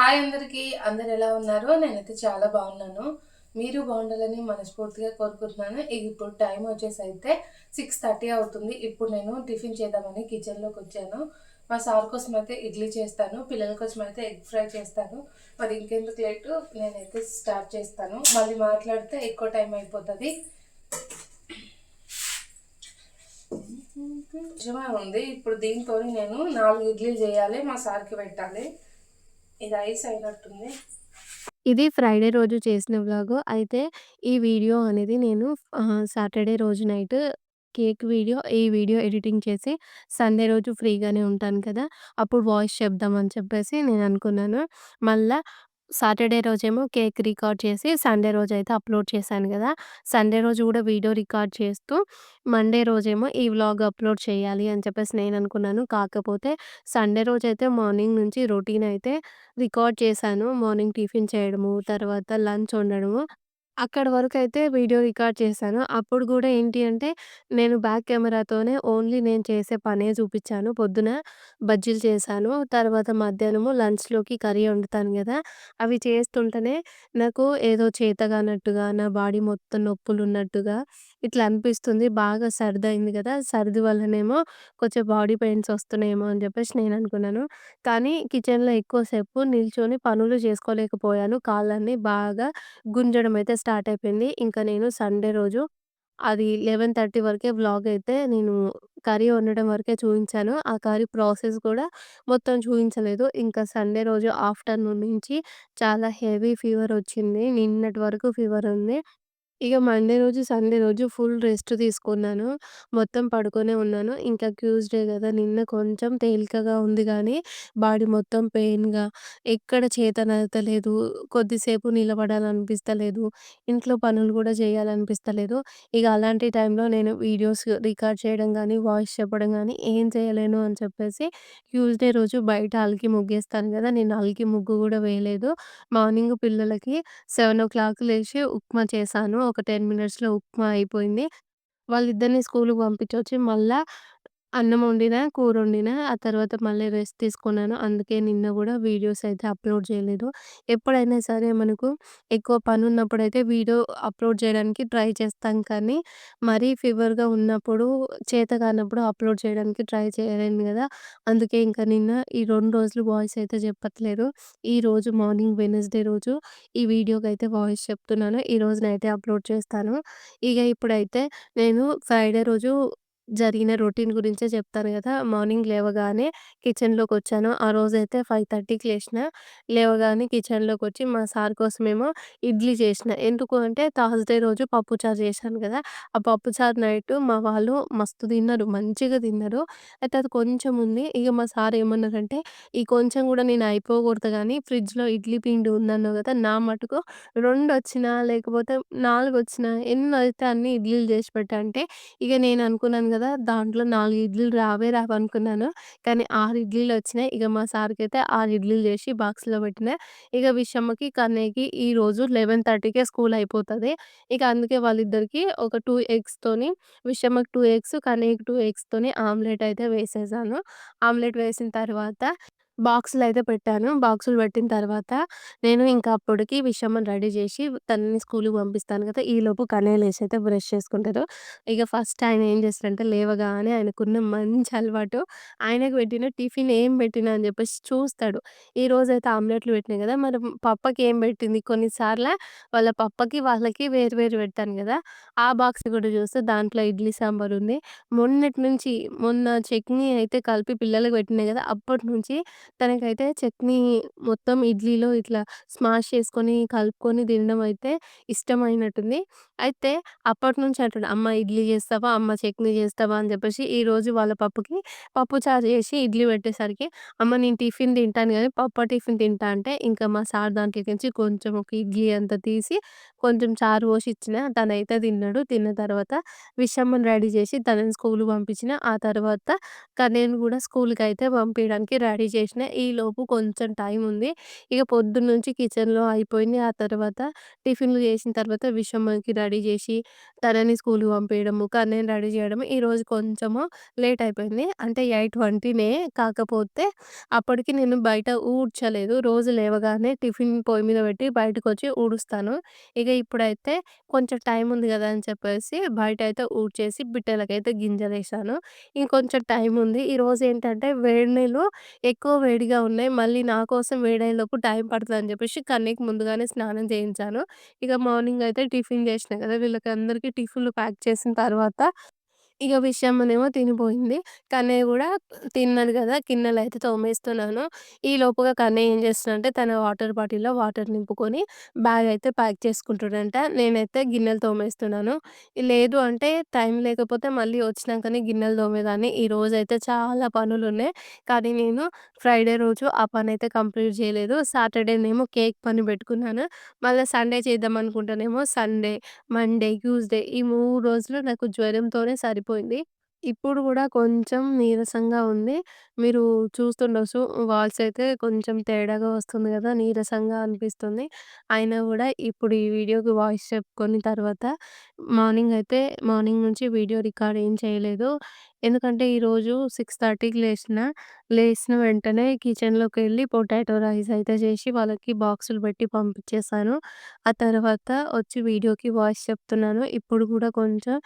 Hi అందరికీ. అందరు ఎలా ఉన్నారో? నేనైతే చాలా బాగున్నాను. మీరు బాగుండాలని మనస్ఫూర్తిగా కోరుకుంటున్నాను. ఇప్పుడు టైం వచ్చేసి అయితే సిక్స్ థర్టీ అవుతుంది. ఇప్పుడు నేను టిఫిన్ చేద్దామని కిచెన్లోకి వచ్చాను. మా సార్ కోసం అయితే ఇడ్లీ చేస్తాను. పిల్లల కోసం అయితే ఎగ్ ఫ్రై చేస్తాను. మరి ఇంకెందుకు లేటు? నేనైతే స్టార్ట్ చేస్తాను. మళ్ళీ మాట్లాడితే ఎక్కువ టైం అయిపోతుంది. నిజమే ఉంది. ఇప్పుడు దీంతో నేను నాలుగు ఇడ్లీలు చేయాలి. మా సార్కి పెట్టాలి. ఇది ఐస్ అయినట్టుంది ఇది ఫ్రైడే రోజు చేసిన వ్లాగు. అయితే ఈ వీడియో అనేది నేను సాటర్డే రోజు నైట్ కేక్ వీడియో, ఈ వీడియో ఎడిటింగ్ చేసి సండే రోజు ఫ్రీగానే ఉంటాను కదా! అప్పుడు వాయిస్ చెప్దామని చెప్పేసి నేను అనుకున్నాను. మళ్ళా సాటర్డే రోజేమో కేక్ రికార్డ్ చేసి సండే రోజైతే అప్‌లోడ్ చేశాను గదా! సండే రోజు గూడా వీడియో రికార్డ్ చేస్తూ మండే రోజేమో ఈ వ్లాగ్ అప్‌లోడ్ చేయాలి అని చెప్పేసి నేను అనుకున్నాను. కాకపోతే సండే రోజైతే మార్నింగ్ నుంచి రొటీన్ అయితే రికార్డ్ చేశాను. మార్నింగ్ టిఫిన్ చేయడము, తర్వాత లంచ్ వండడము. అక్కడి వరకైతే వీడియో రికార్డ్ చేశాను. అప్పుడు గూడా ఏంటి అంటే, నేను బ్యాక్ కెమెరాతోనే ఓన్లీ నేను చేసే పనే చూపిచ్చాను. పొద్దున బజ్జీలు చేశాను. తర్వాత మధ్యాహ్నము లంచ్‌లోకి కర్రీ వండుతాను గదా! అవి చేస్తుంటేనే నాకు ఏదో చేతగానట్టుగా, నా బాడీ మొత్తం నొప్పులున్నట్టుగా ఇట్లా అనిపిస్తుంది. బాగా సర్ది అయింది కదా సర్ది వల్లనేమో కొంచెం బాడీ పెయిన్స్ వస్తున్నాయేమో అని చెప్పేసి నేను అనుకున్నాను కానీ కిచెన్‌లో ఎక్కువసేపు నిల్చొని పనులు చేసుకోలేకపోయాను. కాళ్ళన్నీ బాగా గుంజడం అయితే స్టార్ట్ అయిపోయింది. ఇంకా నేను సండే రోజు అది 11:30 వరకే వ్లాగ్ అయితే నేను కర్రీ వండడం వరకే చూయించాను. ఆ కర్రీ ప్రాసెస్ కూడా మొత్తం చూయించలేదు. ఇంకా సండే రోజు ఆఫ్టర్‌నూన్ నుంచి చాలా హెవీ ఫీవర్ వచ్చింది. నిన్నటి వరకు ఫీవర్ ఉంది. ఇక మండే రోజు, సండే రోజు ఫుల్ రెస్ట్ తీసుకున్నాను. మొత్తం పడుకొనే ఉన్నాను. ఇంకా ట్యూస్‌డే గదా! నిన్న కొంచెం తేలికగా ఉంది గానీ, బాడీ మొత్తం పెయిన్‌గా ఎక్కడ చేతనైతలేదు. కొద్దిసేపు నిలబడాలనిపిస్తలేదు. ఇంట్లో పనులు గూడా చేయాలనిపిస్తలేదు. ఇక అలాంటి టైంలో నేను వీడియోస్ రికార్డ్ చేయడం గానీ, వాయిస్ చెప్పడం గానీ ఏం చేయలేను అని చెప్పేసి ట్యూస్‌డే రోజు బయట అలికి ముగ్గేస్తాను గదా! నేను అలికి ముగ్గు గూడా వేయలేదు. మార్నింగ్ పిల్లలకి 7:00 లేసి ఉప్మా చేశాను. ఒక 10 మినిట్స్‌లో ఉప్మా అయిపోయింది. వాళ్ళిద్దరిని స్కూలుకి పంపించొచ్చి మళ్ళా అన్నం వండినా, కూర వండినా. ఆ తర్వాత మళ్ళీ రెస్ట్ తీసుకున్నాను. అందుకే నిన్న గూడా వీడియోస్ అయితే అప్‌లోడ్ చేయలేదు. ఎప్పుడైనా సరే మనకు ఎక్కువ పనున్నప్పుడైతే వీడియో అప్‌లోడ్ చేయడానికి ట్రై చేస్తాం కానీ, మరీ ఫీవర్‌గా ఉన్నప్పుడు, చేత కానప్పుడు అప్‌లోడ్ చేయడానికి ట్రై చేయలేను గదా! అందుకే ఇంకా నిన్న ఈ 2 రోజులు వాయిస్ అయితే చెప్పట్లేదు. ఈరోజు మార్నింగ్ వెడ్నెస్‌డే రోజు ఈ వీడియోకైతే వాయిస్ చెప్తున్నాను. ఈ రోజునైతే అప్‌లోడ్ చేస్తాను. ఇక ఇప్పుడైతే నేను ఫ్రైడే రోజు జరిగిన రొటీన్ గురించే చెప్తాను కదా మార్నింగ్ లేవగానే కిచెన్లోకి వచ్చాను ఆ రోజైతే 5:30కి లేషినా. లేవగానే కిచెన్లోకి వచ్చి మా సార్ కోసమేమో ఇడ్లీ చేషినా. ఎందుకు అంటే థర్స్‌డే రోజు పప్పుచారు చేశాను కదా ఆ పప్పుచారు నైటు మా వాళ్ళు మస్తు తిన్నారు. మంచిగా తిన్నారు. అయితే అది కొంచెం ఉంది. ఇగ మా సార్ ఏమన్నారంటే, "ఈ కొంచెం గూడా నేను అయిపోగొడతా గానీ ఫ్రిడ్జ్‌లో ఇడ్లీ పిండి ఉందన్నావు కదా నా మటుకు 2 వచ్చినా, లేకపోతే 4 వచ్చినా అయితే అన్ని ఇడ్లీలు చేసి పెట్టు" అంటే ఇగ నేను అనుకున్నాను కదా కదా! దాంట్లో 4 ఇడ్లీలు రావే రావనుకున్నాను. కానీ 6 ఇడ్లీలొచ్చినాయి. ఇక మా సార్‌కైతే 6 ఇడ్లీలు చేసి బాక్స్‌లో పెట్టినా. ఇక విషమ్మకి, కన్నయ్యకి ఈరోజు 11:30కే స్కూల్ అయిపోతది. ఇక అందుకే వాళ్ళిద్దరికీ ఒక 2 ఎగ్స్‌తోని విషమ్మకి 2 ఎగ్స్, కన్నయ్యకి 2 ఎగ్స్‌తోని ఆమ్లెట్ అయితే వేసేసాను. ఆమ్లెట్ వేసిన తర్వాత బాక్సులు అయితే పెట్టాను. బాక్సులు పెట్టిన తర్వాత నేను ఇంకా అప్పటికి విషమ్మని రెడీ చేసి తనని స్కూలుకి పంపిస్తాను కదా ఈలోపు కన్నయ్య లేసైతే బ్రష్ చేసుకుంటారు. ఇక ఫస్ట్ ఆయన ఏం చేస్తారంటే లేవగానే ఆయనకున్న మంచి అలవాటు ఆయనకు పెట్టిన టిఫిన్ ఏం పెట్టినా అని చెప్పేసి చూస్తాడు. ఈరోజైతే ఆమ్లెట్‌లు పెట్టినా కదా మరి పప్పకి ఏం పెట్టింది? కొన్నిసార్ల వాళ్ళ పప్పకి, వాళ్ళకి వేరు వేరు పెడతాను కదా ఆ బాక్స్ కూడా చూస్తే దాంట్లో ఇడ్లీ సాంబార్ ఉంది. మొన్నటి నుంచి మొన్న చట్నీ అయితే కలిపి పిల్లలకి పెట్టినా కదా అప్పటి నుంచి తనకైతే చట్నీ మొత్తం ఇడ్లీలో ఇట్లా స్మాష్ చేసుకొని, కలుపుకొని తినడం అయితే ఇష్టమైనట్టుంది. అయితే అప్పటినుంచి అంటాడు, "అమ్మ ఇడ్లీ చేస్తావా? అమ్మ చట్నీ చేస్తావా?" అని చెప్పేసి ఈరోజు వాళ్ళ పప్పుకి పప్పుచారు చేసి ఇడ్లీ పెట్టేసరికి, "అమ్మ నేను టిఫిన్ తింటాను కానీ పప్పు టిఫిన్ తింటా" అంటే ఇంకా మా సార్ దాంట్లోకించి కొంచెం ఒక ఇడ్లీ అంత తీసి కొంచెం చారు పోసి ఇచ్చిన. తనైతే తిన్నాడు. తిన్న తర్వాత విషమ్మని రెడీ చేసి తనని స్కూలుకి పంపించిన. ఆ తర్వాత నేను కూడా స్కూలుకైతే పంపియడానికి రెడీ చేసిన చేసేసినా. ఈలోపు కొంచెం టైం ఉంది. ఇక పొద్దున్నుంచి కిచెన్‌లో అయిపోయింది. ఆ తర్వాత టిఫిన్‌లు చేసిన తర్వాత విషమకి రెడీ చేసి, తనని స్కూల్‌కి పంపించడము కన్నయ్యని రెడీ చేయడము ఈరోజు కొంచెము లేట్ అయిపోయింది. అంటే 8:20నే కాకపోతే అప్పటికి నేను బయట ఊడ్చలేదు. రోజు లేవగానే టిఫిన్ పొయ్యి మీద పెట్టి బయటకొచ్చి ఊడుస్తాను. ఇక ఇప్పుడైతే కొంచెం టైం ఉంది కదా! అని చెప్పేసి బయట అయితే ఊడ్చేసి బిడ్డలకైతే గింజ వేసాను ఇంకొంచెం టైం ఉంది. ఈరోజు ఏంటంటే వేడి నీళ్ళు ఎక్కువ వేడిగా ఉన్నాయి. మళ్ళీ నా కోసం వేడయ్యేలోపు టైం పడతదని చెప్పేసి కన్నయ్యకి ముందుగానే స్నానం చేయించాను. ఇక మార్నింగ్ అయితే టిఫిన్ చేసినా కదా! వీళ్ళకి అందరికీ టిఫిన్‌లు ప్యాక్ చేసిన తర్వాత ఇక విషమనేమో తినిపోయింది. కన్నయ్య గూడా కదా గదా! గిన్నెలయితే తోమేస్తున్నాను. ఈ లోపుగా కన్నయ్య ఏం చేస్తున్నాడంటే తన వాటర్ బాటిల్‌లో వాటర్ నింపుకొని బ్యాగ్ అయితే ప్యాక్ చేసుకుంటుడంట. నేనైతే గిన్నెలు తోమేస్తున్నాను. లేదు అంటే టైం లేకపోతే మళ్ళీ వచ్చినాకనే గిన్నెలు తోమేదాన్ని. ఈరోజైతే చాలా పనులున్నాయి. కానీ నేను ఫ్రైడే రోజు ఆ పనైతే కంప్లీట్ చేయలేదు. సాటర్డేనేమో కేక్ పని పెట్టుకున్నాను. మళ్ళా సండే చేద్దామనుకుంటేనేమో సండే, మండే, ట్యూస్‌డే ఈ 3 రోజులు నాకు జ్వరంతోనే సరిపోయింది. ఇప్పుడు గూడా కొంచెం నీరసంగా ఉంది. మీరు చూస్తుండొచ్చు వాయిస్ అయితే కొంచెం తేడాగా వస్తుంది గదా! నీరసంగా అనిపిస్తుంది. అయినా గూడా ఇప్పుడు ఈ వీడియోకి వాయిస్ చెప్పుకొని తర్వాత మార్నింగ్ అయితే మార్నింగ్ నుంచి వీడియో రికార్డ్ ఏం చేయలేదు. ఎందుకంటే ఈరోజు 6:30కి లేచిన లేసిన వెంటనే కిచెన్‌లోకెళ్ళి పొటాటో రైస్ అయితే చేసి వాళ్ళకి బాక్సులు పెట్టి పంపించేసాను. ఆ తర్వాత వచ్చి వీడియోకి వాయిస్ చెప్తున్నాను. ఇప్పుడు గూడా కొంచెం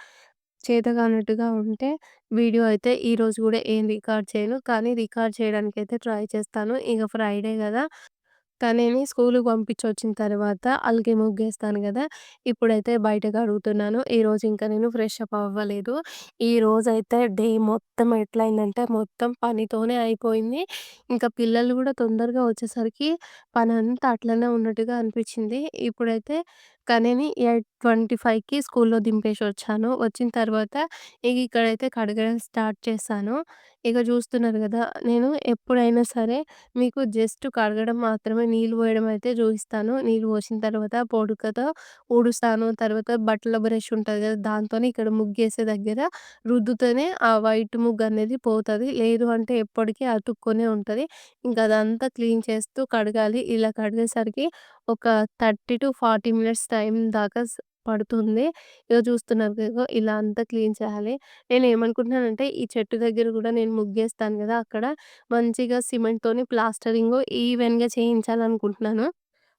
చేతగానట్టుగా ఉంటే వీడియో అయితే ఈరోజు కూడా ఏం రికార్డ్ చేయను. కానీ రికార్డ్ చేయడానికి అయితే ట్రై చేస్తాను. ఇక ఫ్రైడే గదా! తనని పంపించి వచ్చిన తర్వాత అలికి ముగ్గేస్తాను కదా ఇప్పుడైతే బయటకు అడుగుతున్నాను ఈరోజు ఇంకా నేను ఫ్రెష్ అప్ అవ్వలేదు. ఈరోజైతే డే మొత్తం ఎట్లయిందంటే మొత్తం పనితోనే అయిపోయింది. ఇంకా పిల్లలు కూడా తొందరగా వచ్చేసరికి పని అంతా అట్లనే ఉన్నట్టుగా అనిపించింది ఇప్పుడైతే కానీ ఎయిట్ ట్వంటీ ఫైవ్కి స్కూల్‌లో దింపేసొచ్చాను. వచ్చిన తర్వాత ఇగ ఇక్కడైతే కడగడం స్టార్ట్ చేశాను. ఇక చూస్తున్నారు గదా! నేను ఎప్పుడైనా సరే మీకు జస్ట్ కడగడం మాత్రమే నీళ్ళు పోయడం అయితే చూయిస్తాను. నీళ్ళు పోసిన తర్వాత పొడుకతో ఊడుస్తాను. తర్వాత బట్టల బ్రష్ ఉంటది గదా! దాంతోని ఇక్కడ ముగ్గేసే దగ్గర రుద్దుతేనే ఆ వైట్ ముగ్గనేది పోతది. లేదు అంటే ఎప్పటికి అతుక్కొనే ఉంటది. ఇంక అదంతా క్లీన్ చేస్తూ కడగాలి. ఇలా కడిగేసరికి ఒక 30-40 మినిట్స్ టైం దాకా పడుతుంది. ఇక చూస్తున్నారు కదా! ఇలా అంతా క్లీన్ చేయాలి. నేను ఏమనుకుంటున్నానంటే ఈ చెట్టు దగ్గర కూడా నేను ముగ్గేస్తాను కదా అక్కడ మంచిగా సిమెంట్‌తోని ప్లాస్టరింగ్ ఈవెన్‌గా చేయించాలనుకుంటున్నాను.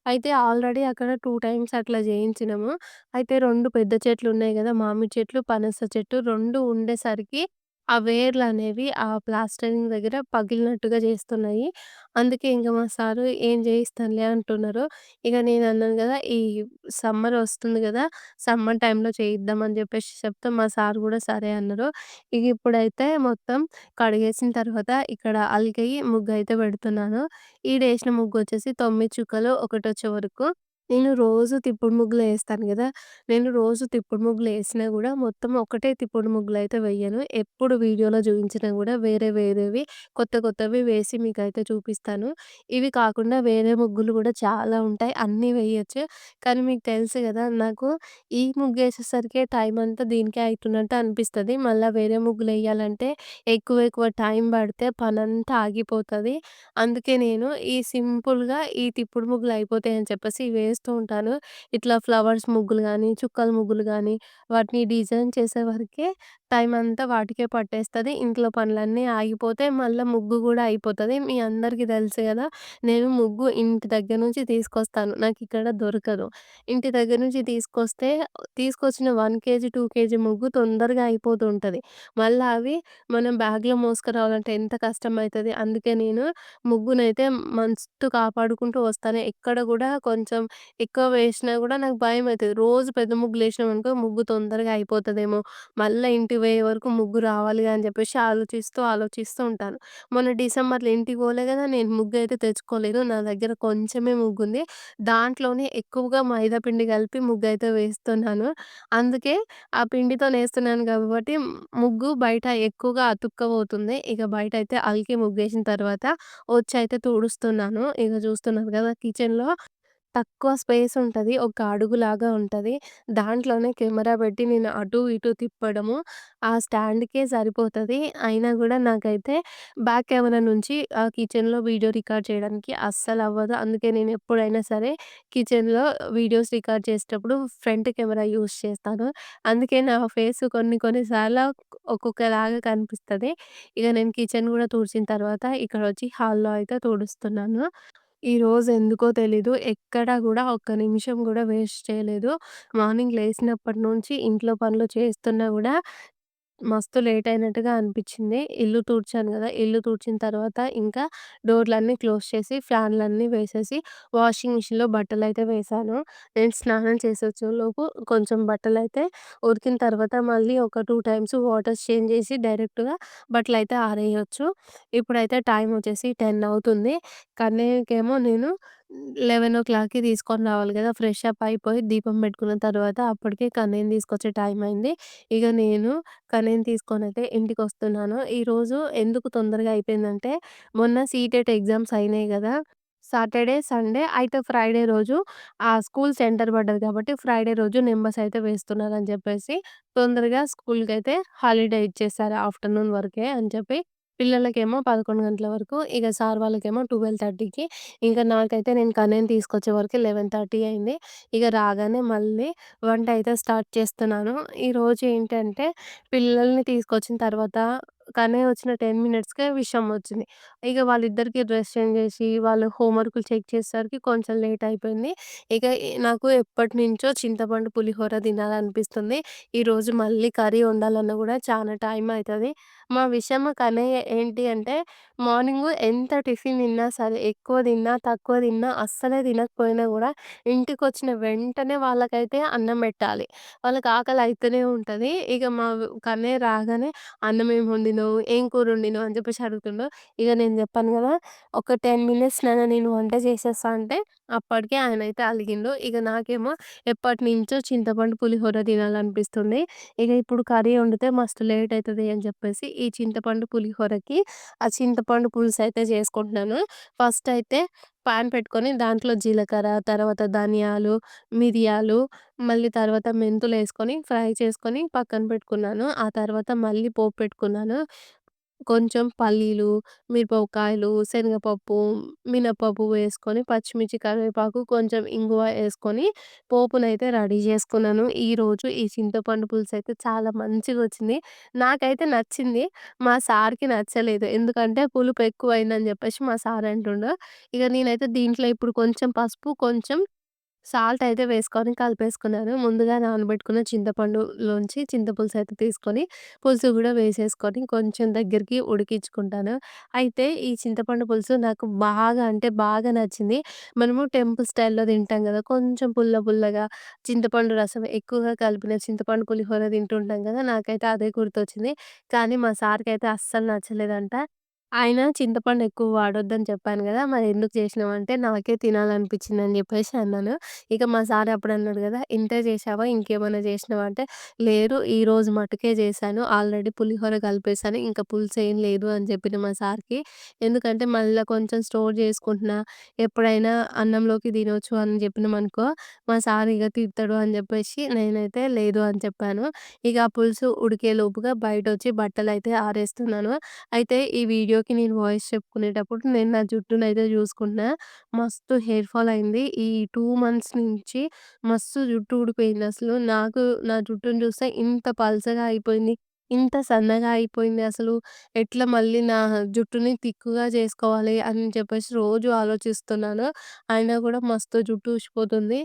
అయితే ఆల్రెడీ అక్కడ టూ టైమ్స్ అట్లా చేయించినాము. అయితే రెండు పెద్ద చెట్లు ఉన్నాయి కదా మామిడి చెట్లు, పనస చెట్టు రెండు ఉండేసరికి ఆ వేర్లనేవి ఆ ప్లాస్టరింగ్ దగ్గర పగిలినట్టుగా చేస్తున్నాయి. అందుకే ఇంక మా సారు "ఏం చేయిస్తానులే" అంటున్నారు. ఇగ నేనన్నాను గదా! ఈ సమ్మర్ వస్తుంది గదా! సమ్మర్ టైంలో చేయిద్దాం అని జెప్పేసి చెప్తే మా సారు గూడా సరే అన్నారు. ఇగ ఇప్పుడైతే మొత్తం కడిగేసిన తర్వాత ఇక్కడ అలికి ముగ్గయితే పెడుతున్నాను. ఈడేసిన ముగ్గొచ్చేసి 9 చుక్కలు ఒకటొచ్చే వరకు. నేను రోజు తిప్పుడు ముగ్గులు ఏస్తాను గదా! నేను రోజు తిప్పుడు ముగ్గులు వేసినా గూడా మొత్తం ఒకటే తిప్పుడు ముగ్గులయితే వెయ్యను. ఎప్పుడు వీడియోలో చూయించినా గూడా వేరే వేరేవి కొత్త కొత్తవి వేసి మీకైతే చూపిస్తాను. ఇవి కాకుండా వేరే ముగ్గులు గూడా చాలా ఉంటాయి. అన్నీ వేయచ్చు కానీ మీకు తెలుసు గదా! నాకు ఈ ముగ్గేసేసరికే అంతా దీనికే అయితున్నట్టు అనిపిస్తది. మళ్ళా వేరే ముగ్గులెయ్యాలంటే ఎక్కువ ఎక్కువ టైం పడితే పనంతా ఆగిపోతది. అందుకే నేను ఈ సింపుల్‌గా ఈ తిప్పుడు ముగ్గులు అయిపోతాయని చెప్పేసి చేస్తూ ఉంటాను. ఇట్లా ఫ్లవర్స్ ముగ్గులు గానీ, చుక్కల ముగ్గులు గానీ వాటిని డిజైన్ చేసే వరకే టైం అంతా వాటికే పట్టేస్తది. ఇంట్లో పనులన్నీ ఆగిపోతే మళ్ళా ముగ్గు గూడా అయిపోతది. మీ అందరికీ తెలుసు గదా! నేను ముగ్గు ఇంటి దగ్గర నుంచి తీసుకొస్తాను. నాకిక్కడ దొరకదు. ఇంటి దగ్గర నుంచి తీసుకొస్తే తీసుకొచ్చిన 1 కేజీ, 2 కేజీ ముగ్గు తొందరగా అయిపోతూ ఉంటది. మళ్ళా అవి మనం బ్యాగ్‌లో మోసుకురావాలంటే ఎంత కష్టమైతది. అందుకే నేను ముగ్గునైతే మస్తు కాపాడుకుంటూ వస్తాను. ఎక్కడ గూడా కొంచెం ఎక్కువ వేసినా గూడా నాకు భయమైతది. రోజు పెద్ద ముగ్గులేసినామనుకో ముగ్గు తొందరగా అయిపోతదేమో, మళ్ళా ఇంటికి పోయే వరకు ముగ్గు రావాలిగా అని జెప్పేసి ఆలోచిస్తూ, ఆలోచిస్తూ ఉంటాను. మొన్న డిసెంబర్‌లో ఇంటికి పోలే గదా! నేను ముగ్గయితే తెచ్చుకోలేదు. నా దగ్గర కొంచెమే ముగ్గుంది. దాంట్లోనే ఎక్కువగా మైదా పిండి కలిపి ముగ్గయితే వేస్తున్నాను. అందుకే ఆ పిండితోనేస్తున్నాను గాబట్టి ముగ్గు బయట ఎక్కువగా అతుక్కపోతుంది. ఇక బయటయితే అలికి ముగ్గేసిన తర్వాత వచ్చైతే తుడుస్తున్నాను. ఇగ చూస్తున్నారు గదా! కిచెన్‌లో తక్కువ స్పేస్ ఉంటది. ఒక అడుగులాగా ఉంటది. దాంట్లోనే కెమెరా పెట్టి నేను అటు ఇటు తిప్పడము, ఆ స్టాండ్‌కే సరిపోతది. అయినా గూడా నాకైతే బ్యాక్ కెమెరా నుంచి ఆహ్, కిచెన్‌లో వీడియో రికార్డ్ చేయడానికి అస్సలవ్వదు. అందుకే నేను ఎప్పుడైనా సరే కిచెన్‌లో వీడియోస్ రికార్డ్ చేసేటప్పుడు ఫ్రంట్ కెమెరా యూజ్ చేస్తాను. అందుకే నా ఫేస్ కొన్ని కొన్ని సార్లు ఒక్కొక్కలాగా కనిపిస్తది. ఇక నేను కిచెన్ గూడా తుడిచిన తర్వాత ఇక్కడొచ్చి హాల్‌లో అయితే తుడుస్తున్నాను. ఈరోజు ఎందుకో తెలీదు ఎక్కడ గూడా ఒక్క నిమిషం గూడా వేస్ట్ చేయలేదు. మార్నింగ్ లేసినప్పటి నుంచి ఇంట్లో పనులు చేస్తున్నా గూడా మస్తు లేట్ అయినట్టుగా అనిపిచ్చింది. ఇల్లు తుడిచాను గదా! ఇల్లు తుడిచిన తర్వాత ఇంకా డోర్‌లన్నీ క్లోజ్ చేసి, ఫ్యాన్‌లన్నీ వేసేసి, వాషింగ్ మిషన్‌లో బట్టలైతే వేశాను. నేను స్నానం చేసొచ్చేలోపు కొంచెం బట్టలైతే ఉతికిన తర్వాత మళ్ళీ ఒక 2 టైమ్స్ వాటర్స్ చేంజ్ చేసి డైరెక్ట్‌గా బట్టలైతే ఆరేయొచ్చు. ఇప్పుడైతే టైం వచ్చేసి 10 అవుతుంది. కన్నయ్యకేమో నేను 11:00కి తీసుకొని రావాలి గదా! ఫ్రెష్ అప్ అయిపోయి దీపం పెట్టుకున్న తర్వాత అప్పటికే కన్నయ్యని తీసుకొచ్చే టైం అయింది. ఇక నేను కన్నయ్యని తీసుకొనైతే ఇంటికొస్తున్నాను. ఈరోజు ఎందుకు తొందరగా అయిపోయిందంటే మొన్న సీటెట్ ఎగ్జామ్స్ అయినాయి గదా! సాటర్‌డే, సండే అయితే ఫ్రైడే రోజు ఆ స్కూల్ సెంటర్ పడ్డది కాబట్టి ఫ్రైడే రోజు నంబర్స్ అయితే వేస్తున్నారని చెప్పేసి తొందరగా స్కూల్‌కైతే హాలిడే ఇచ్చేసారు. ఆఫ్టర్‌నూన్ వరకే అని చెప్పి పిల్లలకేమో 11 గంటల వరకు, ఇక సార్ వాళ్ళకేమో 12:30కి ఇంకా నాకైతే నేను కన్నయ్యని తీసుకొచ్చే వరకు 11:30 అయింది. ఇక రాగానే మళ్ళీ వంట అయితే స్టార్ట్ చేస్తున్నాను. ఈరోజు ఏంటంటే పిల్లల్ని తీసుకొచ్చిన తర్వాత కానీ వచ్చిన 10 మినిట్స్‌కే విషయం వచ్చింది. ఇక వాళ్ళిద్దరికీ డ్రెస్ చేంజ్ చేసి, వాళ్ళు హోంవర్క్‌లు చెక్ చేసేసరికి కొంచెం లేట్ అయిపోయింది. ఇక ఎ నాకు ఎప్పటినుంచో చింతపండు పులిహోర తినాలనిపిస్తుంది. ఈరోజు మళ్ళీ కర్రీ వండాలన్నా గూడా చానా టైం అయితది. మా విషయం కన్నయ్య ఏంటి అంటే మార్నింగు ఎంత టిఫిన్ తిన్నా సరే, ఎక్కువ తిన్నా, తక్కువ తిన్నా, అస్సలే తినకపోయినా గూడా ఇంటికొచ్చిన వెంటనే వాళ్ళకైతే అన్నం పెట్టాలి. వాళ్ళకి ఆకలి అయితేనే ఉంటది. ఇక మా కన్నయ్య రాగానే "అన్నం ఏం వండినవు? ఏం కూర వండినవు?" అని చెప్పేసి అడుగుతుండు. ఇక నేను చెప్పాను కదా ఒక టెన్ మినిట్స్ నైనా నేను వంట చేసేస్తా అంటే అప్పటికే ఆయన అయితే అలిగిండు. ఇక నాకేమో ఎప్పటినుంచో చింతపండు పులిహోర తినాలనిపిస్తుంది. ఇక ఇప్పుడు కర్రీ వండితే మస్తు లేట్ అవుతుంది అని చెప్పేసి ఈ చింతపండు పులిహోరకి ఆ చింతపండు పులుసు అయితే చేసుకుంటున్నాను. ఫస్ట్ అయితే పాన్ పెట్టుకొని దాంట్లో జీలకర్ర, తర్వాత ధనియాలు, మిరియాలు, మళ్ళీ తర్వాత మెంతులు వేసుకొని ఫ్రై చేసుకొని పక్కన పెట్టుకున్నాను. ఆ తర్వాత మళ్ళీ పోపు పెట్టుకున్నాను. కొంచెం పల్లీలు, మిరపకాయలు, శనగపప్పు, మినపప్పు వేసుకొని పచ్చిమిర్చి, కరివేపాకు, కొంచెం ఇంగువ ఏసుకొని పోపునైతే రెడీ చేసుకున్నాను. ఈరోజు ఈ చింతపండు పులుసయితే చాలా మంచిగొచ్చింది. నాకైతే నచ్చింది. మా సార్‌కి నచ్చలేదు. ఎందుకంటే పులుపు ఎక్కువయిందని జెప్పేసి మా సార్ అంటుండు. ఇక నేనైతే దీంట్లో ఇప్పుడు కొంచెం పసుపు, కొంచెం సాల్ట్ అయితే వేసుకొని కలిపేసుకున్నాను. ముందుగా నానబెట్టుకున్న చింతపండులోంచి చింతపులుసు అయితే తీసుకొని, పులుసు గూడా వేసేసుకొని కొంచెం దగ్గరికి ఉడికించుకుంటాను. అయితే ఈ చింతపండు పులుసు నాకు బాగా అంటే బాగా నచ్చింది. మనము టెంపుల్ స్టైల్‌లో తింటాం గదా! కొంచెం పుల్ల పుల్లగా చింతపండు రసం ఎక్కువగా కలిపిన చింతపండు పులిహోర తింటుంటాం గదా! నాకైతే అదే గుర్తొచ్చింది. కానీ మా సార్‌కైతే అస్సలు నచ్చలేదంట. ఆయన చింతపండు ఎక్కువ వాడొద్దని చెప్పాను గదా! మరి ఎందుకు చేసినావంటే నాకే తినాలనిపించిందని జెప్పేసి అన్నాను. ఇక మా సార్ అప్పుడన్నాడు గదా! ఇంతే చేశావా? ఇంకేమన్నా చేసినావా? అంటే లేదు ఈరోజు మటుకే చేశాను. ఆల్రెడీ పులిహోర కలిపేసాను. ఇంకా పులుసేం లేదు అని చెప్పిన మా సార్‌కి. ఎందుకంటే మళ్ళా కొంచెం స్టోర్ చేసుకుంటున్నా, ఎప్పుడైనా అన్నంలోకి తినొచ్చు అని చెప్పినామనుకో మా సార్ ఇగ తిడతాడు అని జెప్పేసి నేనైతే లేదు అని చెప్పాను. ఇక ఆ పులుసు ఉడికేలోపుగా బయటొచ్చి బట్టలైతే ఆరేస్తున్నాను. అయితే ఈ వీడియో వీడియోకి నేను వాయిస్ చెప్పుకునేటప్పుడు నేను నా జుట్టునైతే చూసుకున్నా. మస్తు హెయిర్ ఫాల్ అయింది. ఈ 2 మంత్స్ నుంచి మస్తు జుట్టు ఊడిపోయింది అసలు నాకు నా జుట్టుని చూస్తే ఇంత పల్చగా అయిపోయింది. ఇంత సన్నగా అయిపోయింది అసలు. ఎట్లా మళ్ళీ నా జుట్టుని తిక్కుగా చేసుకోవాలి అని చెప్పేసి రోజు ఆలోచిస్తున్నాను. అయినా కూడా మస్తు జుట్టు ఊసిపోతుంది.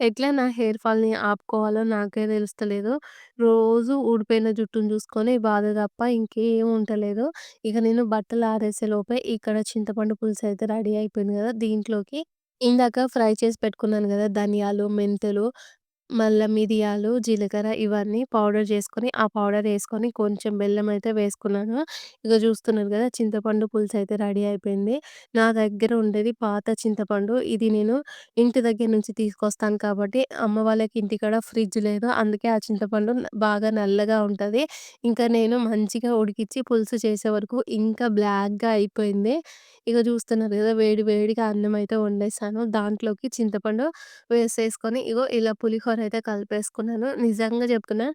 ఎట్లా నా హెయిర్ ఫాల్‌ని ఆపుకోవాలో నాకే తెలుస్తలేదు. రోజు ఊడిపోయిన జుట్టుని చూసుకొని బాధ తప్ప ఇంకేం ఉంటలేదు. ఇక నేను బట్టలు ఆరేసే లోపే ఇక్కడ చింతపండు పులుసు అయితే రెడీ అయిపోయింది కదా దీంట్లోకి ఇందాక ఫ్రై చేసి పెట్టుకున్నాను కదా ధనియాలు, మెంతులు మళ్ళా మిరియాలు, జీలకర్ర ఇవన్నీ పౌడర్ చేసుకొని, ఆ పౌడర్ వేసుకొని కొంచెం బెల్లం అయితే వేసుకున్నాను. ఇగ చూస్తున్నారు కదా! చింతపండు పులుసు అయితే రెడీ అయిపోయింది. నా దగ్గర ఉండేది పాత చింతపండు. ఇది నేను ఇంటి దగ్గర నుంచి తీసుకొస్తాను కాబట్టి, అమ్మ వాళ్ళకి ఇంటికాడ ఫ్రిడ్జ్ లేదు. అందుకే ఆ చింతపండు బాగా నల్లగా ఉంటది. ఇంకా నేను మంచిగా ఉడికిచ్చి పులుసు చేసే వరకు ఇంకా బ్లాక్‌గా అయిపోయింది. ఇగ చూస్తున్నారు కదా! వేడి వేడిగా అన్నం అయితే వండేసాను. దాంట్లోకి చింతపండు వేసేసుకొని ఇగో ఇలా పులిహోర అయితే కలిపేసుకున్నాను. నిజంగా చెప్తున్నా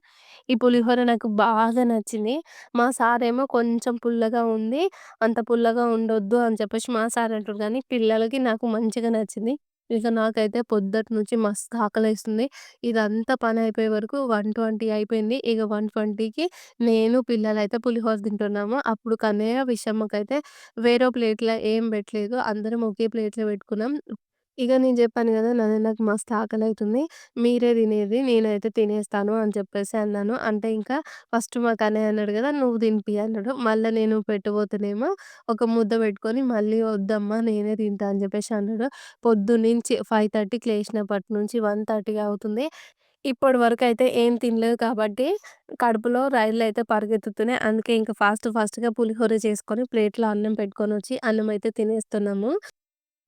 ఈ పులిహోర నాకు బాగా నచ్చింది. మా సార్ ఏమో కొంచెం పుల్లగా ఉంది. అంత పుల్లగా ఉండొద్దు అని చెప్పేసి మా సార్ అంటుండు కానీ, పిల్లలకి నాకు మంచిగా నచ్చింది. ఇక నాకైతే పొద్దుటి నుంచి మస్తు ఆకలేస్తుంది. ఇదంతా పని అయిపోయే వరకు 1:20 అయిపోయింది. ఇక వన్ ట్వంటీకి నేను, పిల్లలైతే పులిహోర తింటున్నాము. అప్పుడు కన్నయ్య, విషమ్మకైతే వేరే ప్లేట్‌లో ఏం పెట్టలేదు. అందరం ఒకే ప్లేట్‌లో పెట్టుకున్నాం. ఇక నేను చెప్పాను కదా! నాన్న నాకు మస్తు ఆకలి అవుతుంది మీరే తినేది. నేనైతే తినేస్తాను అని చెప్పేసి అన్నాను. అంటే ఇంకా ఫస్ట్ మాకు అనే అన్నాడు కదా! "నువ్వు తినిపి" అన్నాడు. మళ్ళీ నేను పెట్టబోతేనేమో ఒక ముద్ద పెట్టుకొని మళ్ళీ "వద్దమ్మా నేనే తింటా" అని చెప్పేసి అన్నాడు. పొద్దున్నుంచి 5:30కి లేసినప్పటి నుంచి 1:30 అవుతుంది. ఇప్పటి అయితే ఏం తినలేదు కాబట్టి కడుపులో రైళ్ళు అయితే పరిగెత్తుతున్నాయి. అందుకే ఇంకా ఫాస్ట్ ఫాస్ట్‌గా పులిహోర చేసుకొని ప్లేట్‌లో అన్నం పెట్టుకొని వచ్చి అన్నం అయితే తినేస్తున్నాము.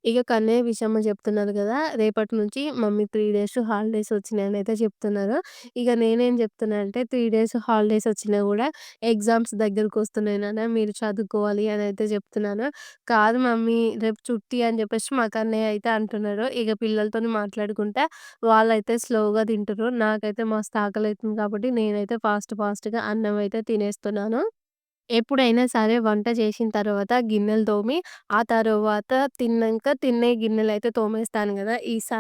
ఇక కన్నయ్య, విషయమ్మ చెప్తున్నారు కదా రేపటి నుంచి మమ్మీ 3 డేస్ హాలిడేస్ వచ్చినాయని అయితే చెప్తున్నారు. ఇక నేనేం చెప్తున్నా అంటే 3 డేస్ హాలిడేస్ వచ్చినా గూడా ఎగ్జామ్స్ దగ్గరకొస్తున్నాయి నాన్న మీరు చదువుకోవాలి అని అయితే చెప్తున్నాను. కాదు మమ్మీ రేపు చుట్టి అని చెప్పేసి మా కన్నయ్య అయితే అంటున్నాడు. ఇక పిల్లలతోని మాట్లాడుకుంటా వాళ్ళైతే స్లోగా తింటుర్రు. నాకైతే మస్తు ఆకలైతుంది కాబట్టి నేనైతే ఫాస్ట్ ఫాస్ట్‌గా అన్నం అయితే తినేస్తున్నాను. ఎప్పుడైనా సరే వంట చేసిన తర్వాత గిన్నెలు తోమి, ఆ తర్వాత తిన్నాక తినే గిన్నెలైతే తోమేస్తాను గదా!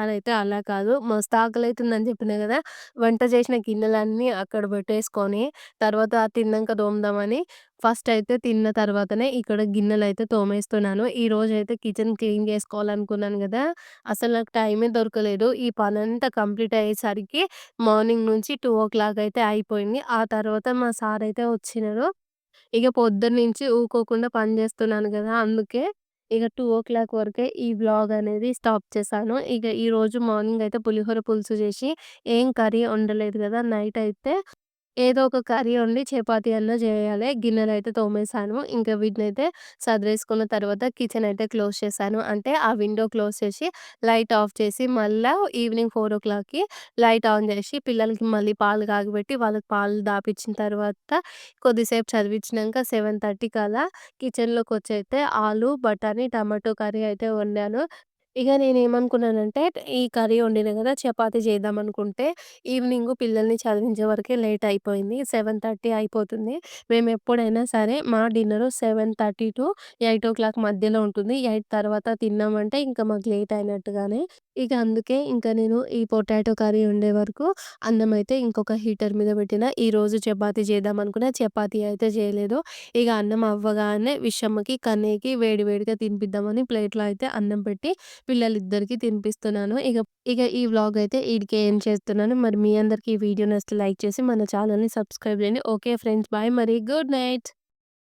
అయితే అలా కాదు. మస్తు ఆకలైతుందని చెప్పినా గదా! వంట చేసిన గిన్నెలన్నీ అక్కడ పెట్టేసుకొని, తర్వాత తిన్నాక తోముదామని ఫస్ట్ అయితే తిన్న తర్వాతనే ఇక్కడ గిన్నెలైతే తోమేస్తున్నాను. ఈరోజైతే కిచెన్ క్లీన్ చేసుకోవాలనుకున్నాను గదా! అసలు నాకు టైమే దొరకలేదు. ఈ పనంతా కంప్లీట్ అయ్యేసరికి మార్నింగ్ నుంచి 2:00 అయితే అయిపోయింది. ఆ తర్వాత మా సార్ అయితే వచ్చినారు. ఇక పొద్దున్నుంచి ఊకోకుండా పని చేస్తున్నాను కదా అందుకే ఇగ 2:00 వరకే ఈ వ్లాగ్ అనేది స్టాప్ చేశాను. ఇక ఈరోజు మార్నింగ్ అయితే పులిహోర పులుసు చేసి ఏం కర్రీ వండలేదు కదా నైట్ అయితే ఏదో ఒక కర్రీ వండి చపాతీ అన్నా చేయాలి గిన్నెలైతే తోమేసాను. ఇంకా వీటినైతే సదిరేసుకున్న తర్వాత కిచెన్ అయితే క్లోజ్ చేశాను. అంటే ఆ విండో క్లోజ్ చేసి, లైట్ ఆఫ్ చేసి, మళ్ళా ఈవినింగ్ 4:00కి లైట్ ఆన్ చేసి పిల్లలకి మళ్ళీ పాలు కాగబెట్టి, వాళ్ళకి పాలు దాపించిన తర్వాత కొద్దిసేపు చదివిచ్చినంక 7:30కి అలా కిచెన్‌లోకొచ్చైతే ఆలు, బఠానీ, టమాటో కర్రీ అయితే వండాను. ఇక నేనేమనుకున్నానంటే ఈ కర్రీ వండిన కదా చపాతి చపాతీ చేద్దామనుకుంటే ఈవినింగ్ పిల్లల్ని చదివించే వరకే లేట్ అయిపోయింది. 7:30 అయిపోతుంది. మేమెప్పుడైనా సరే మా డిన్నరు 7:30-8:00 మధ్యలో ఉంటుంది. 8 తర్వాత తిన్నామంటే ఇంకా మాకు లేట్ అయినట్టుగానే. ఇక అందుకే ఇంక నేను ఈ పొటాటో కర్రీ వండే వరకు అన్నం అయితే ఇంకొక హీటర్ మీద పెట్టిన. ఈరోజు చపాతీ చేద్దామనుకున్న చపాతీ అయితే చేయలేదు. ఇక అన్నం అవ్వగానే విషమ్మకి, కన్నయ్యకి వేడి వేడిగా తినిపిద్దామని ప్లేట్‌లో అయితే అన్నం పెట్టి పిల్లలిద్దరికీ తినిపిస్తున్నాను. ఇక ఇక ఈ వ్లాగ్ అయితే ఈడికే ఏం చేస్తున్నాను. మరి మీ అందరికి ఈ వీడియో నచ్చితే లైక్ చేసి మన ఛానల్ని సబ్స్క్రైబ్ చేయండి. ఓకే ఫ్రెండ్స్ బాయ్ మరి. Good night.